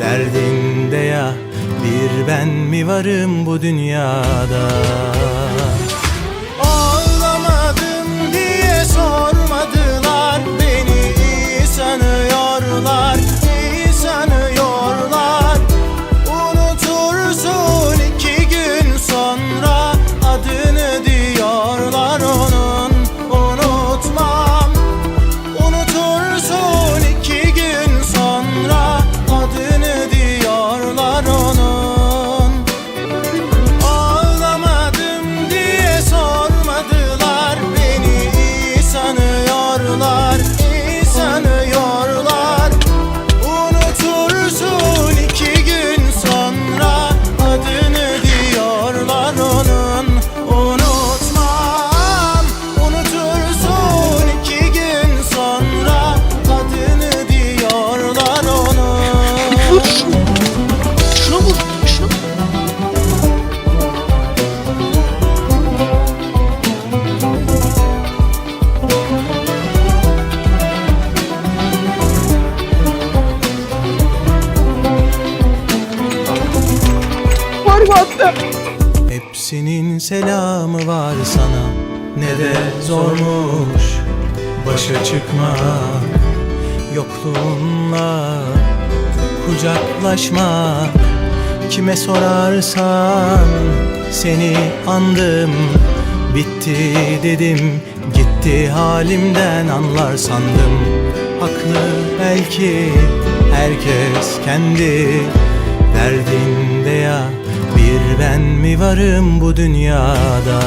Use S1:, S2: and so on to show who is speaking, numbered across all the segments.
S1: Derdinde ya bir ben mi varım bu dünyada Hepsinin selamı var sana. Ne de zormuş Başa çıkmak Yokluğunla Kucaklaşmak Kime sorarsan Seni andım. Bitti dedim Gitti halimden anlar sandım. Haklı belki Herkes kendi Derdinde ya. Bir ben mi varım bu dünyada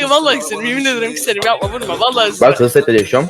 S2: Kanka vallahi isterim. Yemin ederim isterim. Yapma vurma. Vallahi
S3: Bak hızlı yaşıyorum.